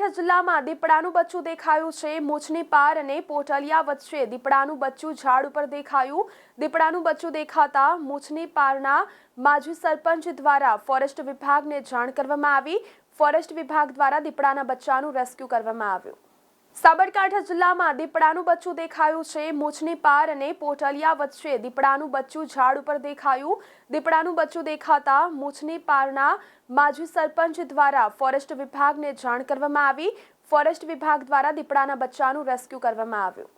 જિલ્લામાં દીપડાનું બચ્ચું દેખાયું છે. મૂછની પાર અને પોટલિયા વચ્ચે દીપડાનું બચ્ચું ઝાડ ઉપર દેખાયું. દીપડાનું બચ્ચું દેખાતા મૂછની પારના માજી સરપંચ દ્વારા ફોરેસ્ટ વિભાગને જાણ કરવામાં આવી. ફોરેસ્ટ વિભાગ દ્વારા દીપડાના બચ્ચાનું રેસ્ક્યુ કરવામાં આવ્યું. સાબરકાંઠા જિલ્લામાં દીપડાનું બચ્ચું દેખાયું છે. મૂછની પાર અને પોટલિયા વચ્ચે દીપડાનું બચ્ચું ઝાડ ઉપર દેખાયું. દીપડાનું બચ્ચું દેખાતા મૂછની પારના માજી સરપંચ દ્વારા ફોરેસ્ટ વિભાગને જાણ કરવામાં આવી. ફોરેસ્ટ વિભાગ દ્વારા દીપડાના બચ્ચાનું રેસ્ક્યુ કરવામાં આવ્યું.